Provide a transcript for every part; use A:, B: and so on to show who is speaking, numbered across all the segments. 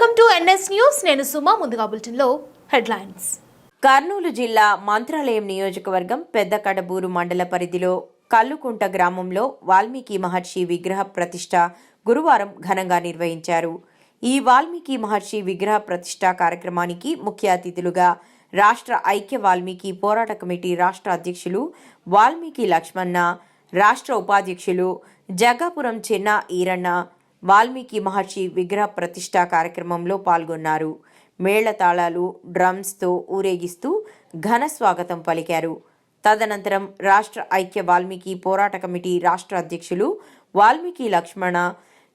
A: Welcome to NS news. నేను సుమా ముందుగా బులెటిన్లో హెడ్లైన్స్.
B: కర్నూలు జిల్లా మంత్రాలయం నియోజకవర్గం పెద్ద కడబూరు మండల పరిధిలో కల్లుకుంట గ్రామంలో వాల్మీకి మహర్షి విగ్రహ ప్రతిష్ట గురువారం ఘనంగా నిర్వహించారు. ఈ వాల్మీకి మహర్షి విగ్రహ ప్రతిష్ట కార్యక్రమానికి ముఖ్య అతిథులుగా రాష్ట్ర ఐక్య వాల్మీకి పోరాట కమిటీ రాష్ట్ర అధ్యక్షులు వాల్మీకి లక్ష్మణ రాష్ట్ర ఉపాధ్యక్షులు జగ్గాపురం చిన్న ఈరన్న వాల్మీకి మహర్షి విగ్రహ ప్రతిష్ఠా కార్యక్రమంలో పాల్గొన్నారు. మేళతాళాలు డ్రమ్స్తో ఊరేగిస్తూ ఘన స్వాగతం పలికారు. తదనంతరం రాష్ట్ర ఐక్య వాల్మీకి పోరాట కమిటీ రాష్ట్ర అధ్యక్షులు వాల్మీకి లక్ష్మణ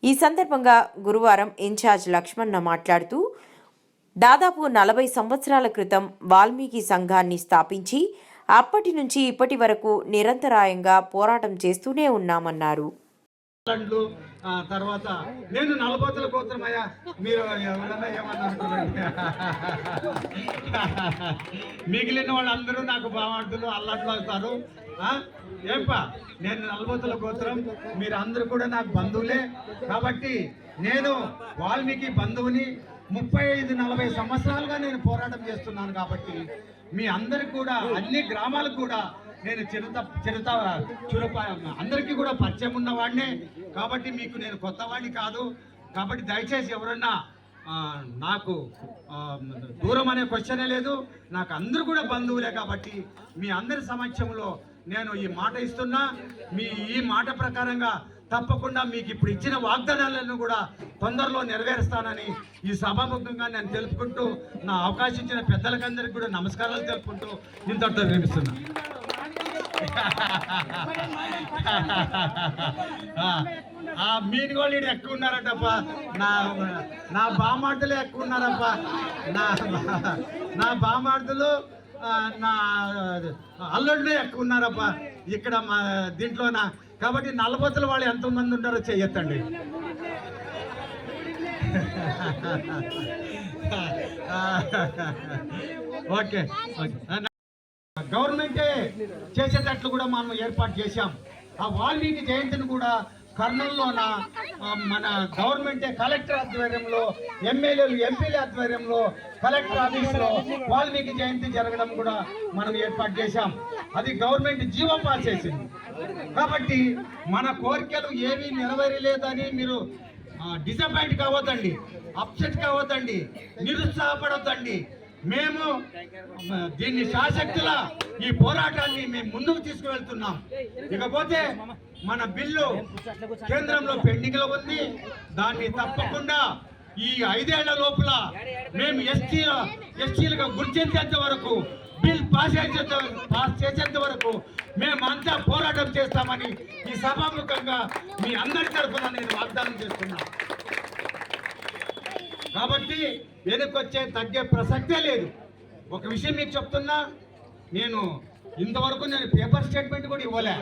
B: ఈ సందర్భంగా గురువారం ఇన్ఛార్జ్ లక్ష్మణ మాట్లాడుతూ దాదాపు నలభై సంవత్సరాల క్రితం వాల్మీకి సంఘాన్ని స్థాపించి అప్పటి నుంచి ఇప్పటి వరకు నిరంతరాయంగా పోరాటం చేస్తూనే ఉన్నామన్నారు.
C: లండ్లు తర్వాత నేను నలబోతుల గోత్రమయ్యా మీరు ఎవరన్నా ఏమన్నా అనుకోండి మిగిలిన వాళ్ళందరూ నాకు బావార్దులు అల్లట్లు అవుతారు ఏంపా? నేను నలబోతుల గోత్రం మీరు అందరూ కూడా నాకు బంధువులే. కాబట్టి నేను వాల్మీకి బంధువుని ముప్పై ఐదు నలభై సంవత్సరాలుగా నేను పోరాటం చేస్తున్నాను కాబట్టి మీ అందరికి కూడా అన్ని గ్రామాలకు కూడా నేను చిరుత చిరుత చురప అందరికీ కూడా పరిచయం ఉన్నవాడినే. కాబట్టి మీకు నేను కొత్తవాడిని కాదు. కాబట్టి దయచేసి ఎవరన్నా నాకు దూరం అనే క్వశ్చనే లేదు. నాకు అందరూ కూడా బంధువులే కాబట్టి మీ అందరి సమక్షంలో నేను ఈ మాట ఇస్తున్నా. మీ ఈ మాట ప్రకారంగా తప్పకుండా మీకు ఇప్పుడు ఇచ్చిన వాగ్దానాలను కూడా తొందరలో నెరవేరుస్తానని ఈ సభాముఖంగా నేను తెలుపుకుంటూ నా అవకాశం ఇచ్చిన పెద్దలకందరికీ కూడా నమస్కారాలు తెలుపుకుంటూ ఇంతటితో వినిపిస్తున్నాను ఆ మీనుగోళ్ళు ఈడ ఎక్కువ ఉన్నారటప్ప. నా నా బామార్దులు ఎక్కువ ఉన్నారప్ప. నా నా బామార్దులు నా అల్లుళ్ళు ఎక్కువ ఉన్నారప్ప. ఇక్కడ మా దీంట్లోన. కాబట్టి నలబొత్తుల వాళ్ళు ఎంతమంది ఉంటారో చెయ్యొద్దండి. Okay okay. గవర్నమెంటే చేసేటట్లు కూడా మనం ఏర్పాటు చేశాం. ఆ వాల్మీకి జయంతిని కూడా కర్నూలులోన మన గవర్నమెంటే కలెక్టర్ ఆధ్వర్యంలో ఎమ్మెల్యేలు ఎంపీల ఆధ్వర్యంలో కలెక్టర్ ఆఫీస్లో వాల్మీకి జయంతి జరగడం కూడా మనం ఏర్పాటు చేశాం. అది గవర్నమెంట్ జీవో పాస్ చేసింది కాబట్టి మన కోరికలు ఏమీ నెరవేరలేదని మీరు డిసప్పాయింట్ కావద్దండి. అప్సెట్ కావద్దండి. నిరుత్సాహపడొద్దండి. మేము దీన్ని శాశక్తుల ఈ పోరాటాన్ని మేము ముందుకు తీసుకువెళ్తున్నాం. ఇకపోతే మన బిల్లు కేంద్రంలో పెండింగ్లో ఉంది. దాన్ని తప్పకుండా ఈ ఐదేళ్ళ లోపల మేము ఎస్టీల ఎస్టీలుగా గుర్తించేంత వరకు బిల్ పాస్ చేసేంత పాస్ చేసేంత వరకు మేమంతా పోరాటం చేస్తామని ఈ సభాముఖంగా మీ అందరి తరఫున నేను వాగ్దానం చేస్తున్నాను. కాబట్టి వెనుకొచ్చే తగ్గే ప్రసక్తే లేదు. ఒక విషయం మీకు చెప్తున్నా నేను ఇంతవరకు నేను పేపర్ స్టేట్మెంట్ కూడా ఇవ్వలే.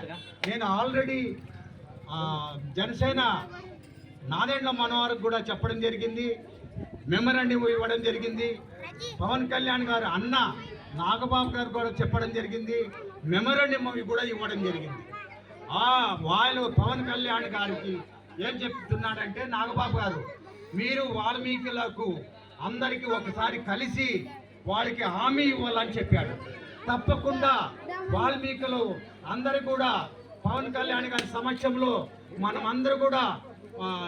C: నేను ఆల్రెడీ జనసేన నాదెండ్ల మనోహర్కి కూడా చెప్పడం జరిగింది మెమరాండం ఇవ్వడం జరిగింది పవన్ కళ్యాణ్ గారు అన్న నాగబాబు గారు కూడా చెప్పడం జరిగింది మెమరాండం కూడా ఇవ్వడం జరిగింది. ఆ వాళ్ళు పవన్ కళ్యాణ్ గారికి ఏం చెప్తున్నాడంటే నాగబాబు గారు మీరు వాల్మీకులకు అందరికీ ఒకసారి కలిసి వాళ్ళకి హామీ ఇవ్వాలని చెప్పాడు. తప్పకుండా వాల్మీకులు అందరు కూడా పవన్ కళ్యాణ్ గారి సమక్షంలో మనం అందరూ కూడా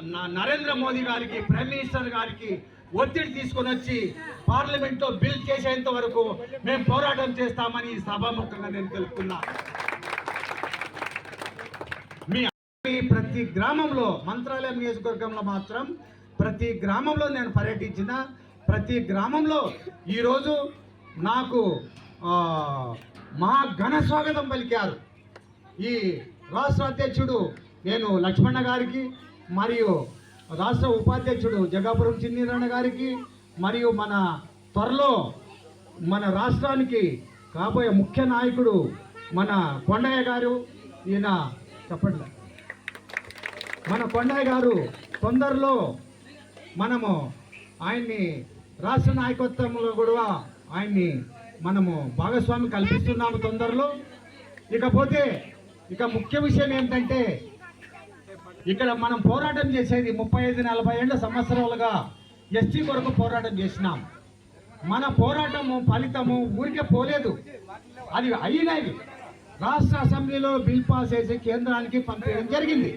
C: న- నరేంద్ర మోదీ గారికి ప్రైమ్ మినిస్టర్ గారికి ఒత్తిడి తీసుకొని వచ్చి పార్లమెంట్లో బిల్ చేసేంత వరకు మేము పోరాటం చేస్తామని సభాముఖంగా నేను తెలుపుతున్నా. మీ ప్రతి గ్రామంలో మంత్రాలయం నియోజకవర్గంలో మాత్రం ప్రతి గ్రామంలో నేను పర్యటించిన ప్రతి గ్రామంలో ఈరోజు నాకు మహా ఘన స్వాగతం పలికారు. ఈ రాష్ట్ర అధ్యక్షుడు నేను లక్ష్మణ గారికి మరియు రాష్ట్ర ఉపాధ్యక్షుడు జగాపురం చిన్నీరణ గారికి మరియు మన త్వరలో మన రాష్ట్రానికి కాబోయే ముఖ్య నాయకుడు మన కొండయ్య గారు ఈయన చెప్పండి. మన కొండయ్య గారు తొందరలో మనము ఆయన్ని రాష్ట్ర నాయకత్వంలో కూడా ఆయన్ని మనము భాగస్వామి కల్పిస్తున్నాము తొందరలో. ఇకపోతే ఇక ముఖ్య విషయం ఏంటంటే ఇక్కడ మనం పోరాటం చేసేది ముప్పై ఐదు నలభై ఏళ్ళ సంవత్సరాలుగా ఎస్టీ కొరకు పోరాటం చేసినాం. మన పోరాటము ఫలితము ఊరికే పోలేదు. అది అయినవి రాష్ట్ర అసెంబ్లీలో బిల్ పాస్ చేసి కేంద్రానికి పంపించడం జరిగింది.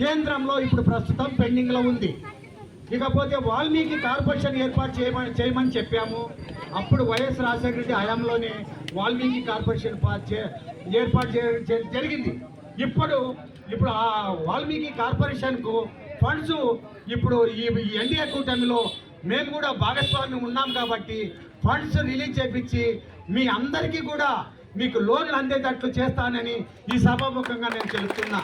C: కేంద్రంలో ఇప్పుడు ప్రస్తుతం పెండింగ్లో ఉంది. ఇకపోతే వాల్మీకి కార్పొరేషన్ ఏర్పాటు చేయమని చేయమని చెప్పాము. అప్పుడు వైఎస్ రాజశేఖర రెడ్డి హయాంలోనే వాల్మీకి కార్పొరేషన్ ఏర్పాటు చే- జరిగింది. ఇప్పుడు ఇప్పుడు ఆ వాల్మీకి కార్పొరేషన్కు ఫండ్స్ ఇప్పుడు ఈ ఈ ఎన్డీఏ కూటమిలో మేము కూడా భాగస్వామ్యం ఉన్నాం కాబట్టి ఫండ్స్ రిలీజ్ చేపించి మీ అందరికీ కూడా మీకు లోన్లు అందేటట్లు చేస్తానని ఈ సభాముఖంగా నేను తెలుస్తున్నా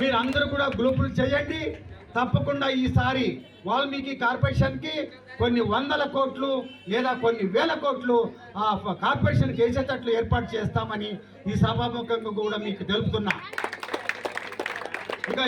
C: మీరు అందరూ కూడా గ్రూపులు చేయండి. తప్పకుండా ఈసారి వాల్మీకి కార్పొరేషన్కి కొన్ని వందల కోట్లు లేదా కొన్ని వేల కోట్లు ఆ కార్పొరేషన్కి వేసేటట్లు ఏర్పాటు చేస్తామని ఈ సభాముఖంగా కూడా మీకు తెలుపుతున్నా. ఇక